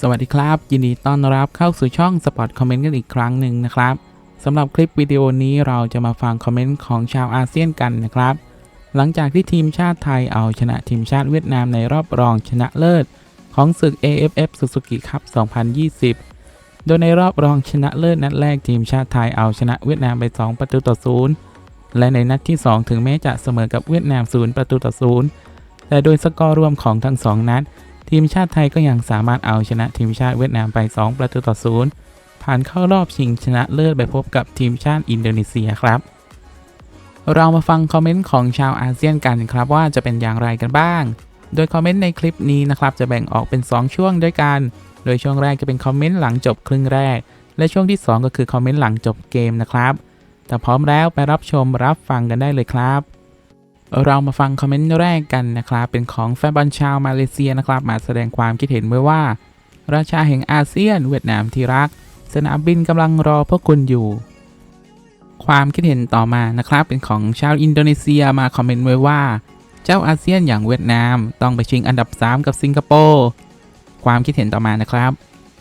สวัสดีครับ ยินดีต้อนรับเข้าสู่ช่องสปอตคอมเมนต์กันอีกครั้งหนึ่งนะครับสำหรับคลิปวิดีโอนี้เราจะมาฟังคอมเมนต์ของชาวอาเซียนกันนะครับ หลังจากที่ทีมชาติไทยเอาชนะทีมชาติเวียดนามในรอบรองชนะเลิศ ของศึก AFF Suzuki Cup 2020 โดยในรอบรองชนะเลิศนัดแรกทีมชาติไทยเอาชนะเวียดนามไป 2 ประตูต่อศูนย์และในนัดที่ 2 ถึงแม้จะเสมอกับเวียดนาม 0 ประตูต่อศูนย์แต่โดยสกอร์รวมของทั้ง 2 นัด ทีมชาติไทยก็ยังสามารถเอาชนะทีมชาติเวียดนามไป 2 ประตูต่อศูนย์ผ่านเข้ารอบชิงชนะเลิศไปพบกับทีมชาติอินโดนีเซียครับ เรามาฟังคอมเมนต์ของชาวอาเซียนกันครับว่าจะเป็นอย่างไรกันบ้าง โดยคอมเมนต์ในคลิปนี้นะครับจะแบ่งออกเป็น 2 ช่วงด้วยกัน โดยช่วงแรกจะเป็นคอมเมนต์หลังจบครึ่งแรก และช่วงที่ 2 ก็คือคอมเมนต์หลังจบเกมนะครับ แต่พร้อมแล้วไปรับชมรับฟังกันได้เลยครับ เรามาฟังคอมเมนต์แรกกันนะครับ เป็นของแฟนบอลชาวมาเลเซียนะครับ มาแสดงความคิดเห็นไว้ว่า ราชาแห่งอาเซียน เวียดนามที่รัก สนามบินกำลังรอพวกคุณอยู่ ความคิดเห็นต่อมานะครับ เป็นของชาวอินโดนีเซียมาคอมเมนต์ไว้ว่า เจ้าอาเซียนอย่างเวียดนามต้องไปชิงอันดับ 3 กับสิงคโปร์ความคิดเห็นต่อมานะครับ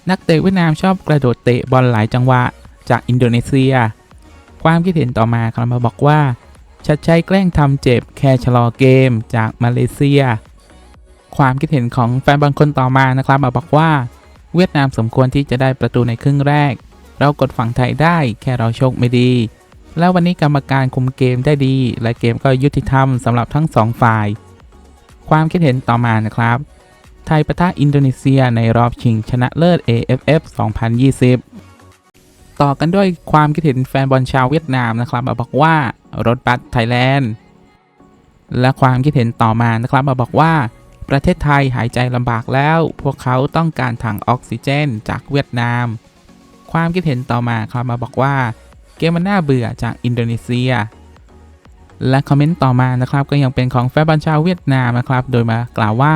นักเตะเวียดนามชอบกระโดดเตะบอลหลายจังหวะจากอินโดนีเซีย ความคิดเห็นต่อมาครับมาบอกว่า ชัดชัยแกล้งทำเจ็บแค่ชะลอเกมจากมาเลเซีย ความคิดเห็นของแฟนบอลคนต่อมานะครับบอกว่า เวียดนามสมควรที่จะได้ประตูในครึ่งแรก เรากดฝั่งไทยได้แค่เราโชคไม่ดี แล้ววันนี้กรรมการคุมเกมได้ดี และเกมก็ยุติธรรมสำหรับทั้งสองฝ่าย ความคิดเห็นต่อมานะครับ ไทยปะทะอินโดนีเซียในรอบชิงชนะเลิศ AFF 2020 ต่อกันด้วยความคิดเห็นแฟนบอลชาวเวียดนามนะครับบอกว่า รถบัสไทยแลนด์ และความคิดเห็นต่อมานะครับมาบอกว่า ประเทศไทยหายใจลำบากแล้ว พวกเขาต้องการถังออกซิเจนจากเวียดนาม ความคิดเห็นต่อมาครับมาบอกว่า เกมมันน่าเบื่อจากอินโดนีเซีย และคอมเมนต์ต่อมานะครับก็ยังเป็นของแฟนบอลชาวเวียดนามนะครับ โดยมากล่าวว่า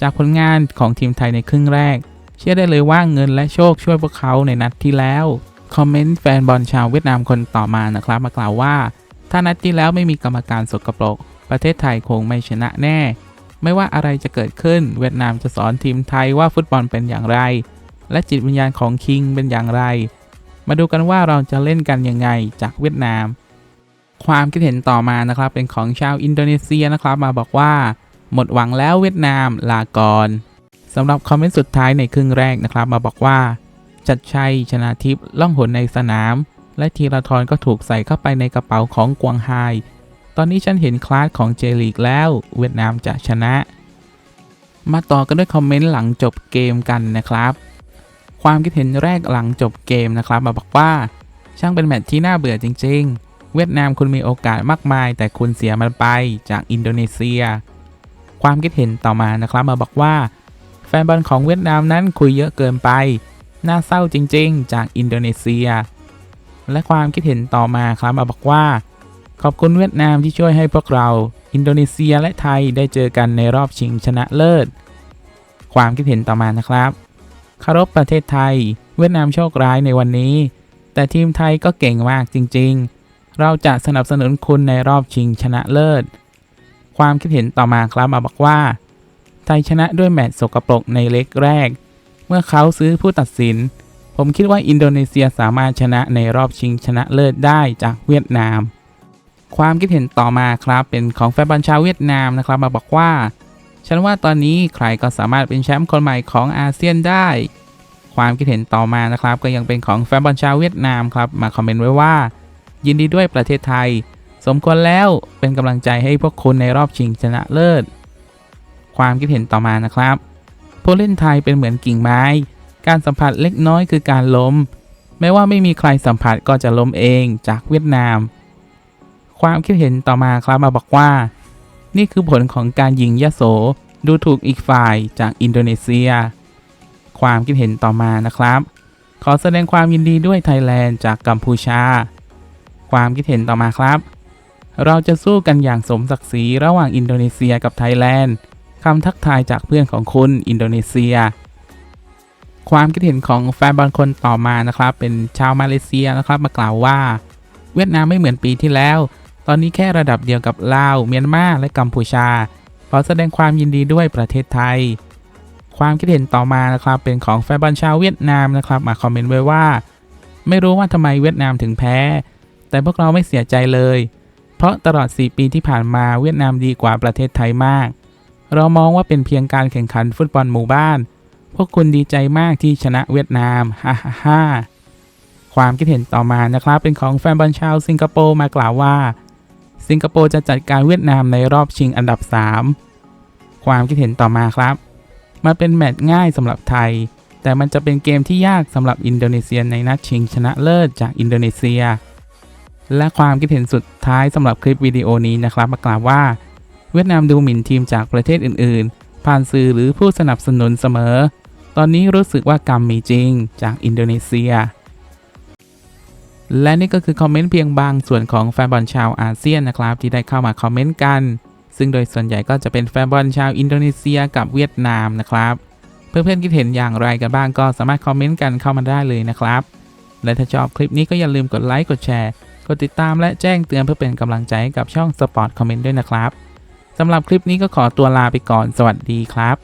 จากผลงานของทีมไทยในครึ่งแรก เชื่อได้เลยว่าเงินและโชคช่วยพวกเขาในนัดที่แล้วคอมเมนต์แฟนบอลชาวเวียดนามคนต่อมานะครับ มากล่าวว่า ถ้านัดที่แล้วไม่มีกรรมการสกปรก ประเทศไทยคงไม่ชนะแน่ ไม่ว่าอะไรจะเกิดขึ้น เวียดนามจะสอนทีมไทยว่าฟุตบอลเป็นอย่างไร และจิตวิญญาณของคิงเป็นอย่างไร มาดูกันว่าเราจะเล่นกันยังไงจากเวียดนาม ความคิดเห็นต่อมานะครับเป็นของชาวอินโดนีเซียนะครับมาบอกว่า หมดหวังแล้วเวียดนามลาก่อนสำหรับคอมเมนต์สุดท้ายในครึ่งแรกนะครับมาบอกว่า จัดชัยชนะทิพย์ล่องหนในสนาม และทีละทรก็ถูกใส่เข้าไปในกระเป๋าของกวางไฮ ตอนนี้ฉันเห็นคลาสของเจลีกแล้ว เวียดนามจะชนะ มาต่อกันด้วยคอมเมนต์หลังจบเกมกันนะครับ ความคิดเห็นแรกหลังจบเกมนะครับ มาบอกว่า ช่างเป็นแมตช์ที่น่าเบื่อจริง ๆ เวียดนามคุณมีโอกาสมากมาย แต่คุณเสียมันไปจากอินโดนีเซีย ความคิดเห็นต่อมานะครับ มาบอกว่า แฟนบอลของเวียดนามนั้นคุยเยอะเกินไป น่าเศร้าจริง ๆ จากอินโดนีเซีย และความคิดเห็นต่อมาครับมาบอกว่า ขอบคุณเวียดนามที่ช่วยให้พวกเรา อินโดนีเซียและไทยได้เจอกันในรอบชิงชนะเลิศ ความคิดเห็นต่อมานะครับคารพประเทศไทย เวียดนามโชคร้ายในวันนี้ แต่ทีมไทยก็เก่งมากจริง ๆ เราจะสนับสนุนคุณในรอบชิงชนะเลิศ ความคิดเห็นต่อมาครับมาบอกว่า ไทยชนะด้วยแมตช์สกปรกในเล็กแรก เมื่อเขาซื้อผู้ตัดสิน ผมคิดว่าอินโดนีเซียสามารถชนะในรอบชิงชนะเลิศได้จากเวียดนาม ความคิดเห็นต่อมาครับเป็นของแฟนบอลชาวเวียดนามนะครับมาบอกว่า ฉันว่าตอนนี้ใครก็สามารถเป็นแชมป์คนใหม่ของอาเซียนได้ ความคิดเห็นต่อมานะครับ ก็ยังเป็นของแฟนบอลชาวเวียดนามครับมาคอมเมนต์ไว้ว่า ยินดีด้วยประเทศไทย สมควรแล้วเป็นกำลังใจให้พวกคุณในรอบชิงชนะเลิศ ความคิดเห็นต่อมานะครับผู้เล่นไทยเป็นเหมือนกิ่งไม้ การสัมผัสเล็กน้อยคือการล้มไม่ว่าไม่มีใครสัมผัสก็จะล้มเองจากเวียดนาม ความคิดเห็นต่อมาครับมาบอกว่า นี่คือผลของการยิงยโส ดูถูกอีกฝ่ายจากอินโดนีเซีย ความคิดเห็นต่อมานะครับ ขอแสดงความยินดีด้วยไทยแลนด์จากกัมพูชา ความคิดเห็นต่อมาครับ เราจะสู้กันอย่างสมศักดิ์ศรีระหว่างอินโดนีเซียกับไทยแลนด์คำทักทายจากเพื่อนของคุณอินโดนีเซีย ความคิดเห็นของแฟนบอลคนต่อมานะครับ เป็นชาวมาเลเซียนะครับมากล่าวว่า เวียดนามไม่เหมือนปีที่แล้ว ตอนนี้แค่ระดับเดียวกับลาว เมียนมาและกัมพูชา ขอแสดงความยินดีด้วยประเทศไทย ความคิดเห็นต่อมานะครับเป็นของแฟนบอลชาวเวียดนามนะครับมาคอมเมนต์ไว้ว่า ไม่รู้ว่าทำไมเวียดนามถึงแพ้ แต่พวกเราไม่เสียใจเลย เพราะตลอด 4 ปีที่ผ่านมาเวียดนามดีกว่าประเทศไทยมาก เรามองว่าเป็นเพียงการแข่งขันฟุตบอลหมู่บ้าน พวกคุณดีใจมากที่ชนะเวียดนาม ฮ่าฮ่าฮ่าความคิดเห็นต่อมานะครับ เป็นของแฟนบอลชาวสิงคโปร์มากล่าวว่า สิงคโปร์จะจัดการเวียดนามในรอบชิงอันดับ 3 ความคิดเห็นต่อมาครับมันเป็นแมตช์ง่ายสำหรับไทย แต่มันจะเป็นเกมที่ยากสำหรับอินโดนีเซียในนัดชิงชนะเลิศจากอินโดนีเซีย และความคิดเห็นสุดท้ายสำหรับคลิปวิดีโอนี้นะครับมากล่าวว่า เวียดนามดูหมิ่นทีมจากประเทศอื่น ๆ ผ่านสื่อหรือผู้สนับสนุนเสมอ ตอนนี้รู้สึกว่ากรรมมีจริงจากอินโดนีเซีย และนี่ก็คือคอมเมนต์เพียงบางส่วนของแฟนบอลชาวอาเซียนนะครับ ที่ได้เข้ามาคอมเมนต์กัน ซึ่งโดยส่วนใหญ่ก็จะเป็นแฟนบอลชาวอินโดนีเซียกับเวียดนามนะครับ เพื่อนๆคิดเห็นอย่างไรกันบ้างก็สามารถคอมเมนต์กันเข้ามาได้เลยนะครับ และถ้าชอบคลิปนี้ก็อย่าลืมกดไลค์กดแชร์กดติดตามและแจ้งเตือนเพื่อเป็นกำลังใจกับช่อง Sport Comment ด้วยนะครับ สำหรับคลิปนี้ก็ขอตัวลาไปก่อน สวัสดีครับ